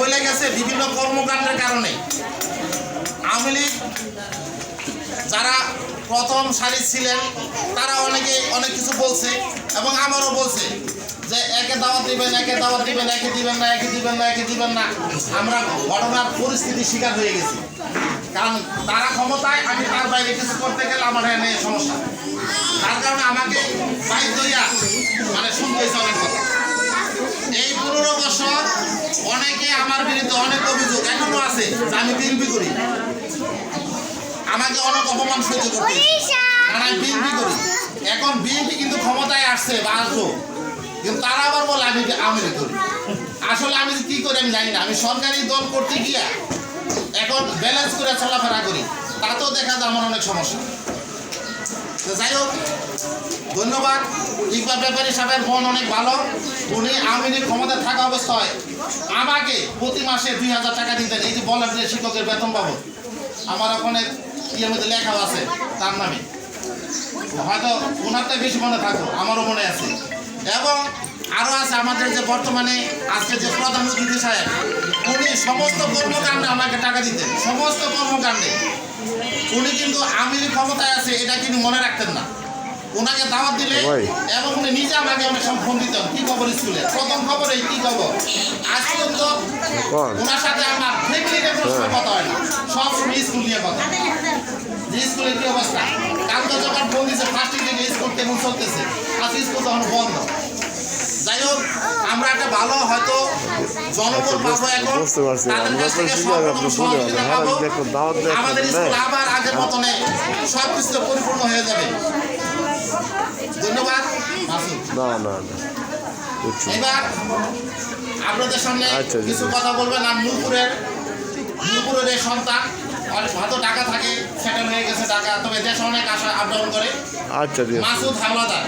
বলে গেছে বিভিন্ন কর্মকাণ্ডের কারণে। আওয়ামী লীগ যারা প্রথম সারি ছিলেন, তারা অনেকে অনেক কিছু বলছে এবং আমারও বলছে যে একে দাওয়াত দিবেন, একে দাওয়াত দিবেন, একে দিবেন না, একে দিবেন না, একে দিবেন না। আমরা ঘটনার পরিস্থিতি শিকার হয়ে গেছি। কারণ তারা ক্ষমতায়, আমি তার বাইরে কিছু করতে গেলে আমার এনে সমস্যা। তার কারণে আমাকে বাইর হইয়া মানে শুনতে অনেক কথা। এই পনেরো বছর অনেকে আমার বিরুদ্ধে অনেক অভিযোগ এখনও আছে যে আমি বিএনপি করি। আমাকে অনেক অপমান সহ্য করতে কারণ আমি বিএনপি করি। এখন বিএনপি কিন্তু ক্ষমতায় আসছে বা আসব কিন্তু তারা আবার বলে আমি লীগ করি? আসলে আমি কি করি আমি জানি না। আমি সরকারি দল করতে গিয়া এখন ব্যালেন্স করে চলাফেরা করি। তাতেও দেখা যায় আমার অনেক সমস্যা। তো যাই হোক ধন্যবাদ। ইকবাল ব্যাপারী সাহেবের মন অনেক ভালো। উনি লীগ ক্ষমতায় থাকা অবস্থায় আমাকে প্রতি মাসে দুই হাজার টাকা দিতেন। এই যে বলেন যে শিক্ষকের বেতন বাবদ, আমার ওখানে ইয়ের মধ্যে লেখাও আছে তার নামে। হয়তো ওনারটাই বেশি মনে থাকো আমারও মনে আছে। এবং আরও আছে আমাদের যে বর্তমানে আজকে যে প্রধান অতিথি সাহেব, উনি সমস্ত কর্মকাণ্ডে আমাকে টাকা দিতেন, সমস্ত কর্মকাণ্ডে। উনি কিন্তু আমি যে ক্ষমতায় আছে, এটা কিন্তু মনে রাখতেন না। ওনাকে দাওয়াত দিলে এবং উনি নিজে আমাকে অনেক সময় ফোন দিতেন কি খবর স্কুলে? প্রথম খবর এই কি খবর? আজ পর্যন্ত ওনার সাথে আমার ফ্যামিলি নিয়ে কোনো সময় কথা হয় না। সব সময় স্কুল নিয়ে কথা। যে স্কুলের কি অবস্থা? কালকে যখন ফোন দিয়েছে ফার্স্ট থেকে স্কুল কেমন চলতেছে। আজকে স্কুল তখন বন্ধ। যাই হোক আমরা একটা ভালো হয়তো জনগণ পাবো এখন। হ্যাঁ, আমাদের স্কুল আবার আগের মতনে সব কিছু পরিপূর্ণ হয়ে যাবে। ধন্যবাদ। না না না। এবার আপনাদের সামনে আচ্ছা, জি, কিছু কথা বলবেন। আর নূপুরের নূপুরের এই সন্তান হয়তো টাকা থাকে সেটেল হয়ে গেছে টাকা। তবে দেশে অনেক আশা আপ করে। আচ্ছা মাসুদ হাওলাদার।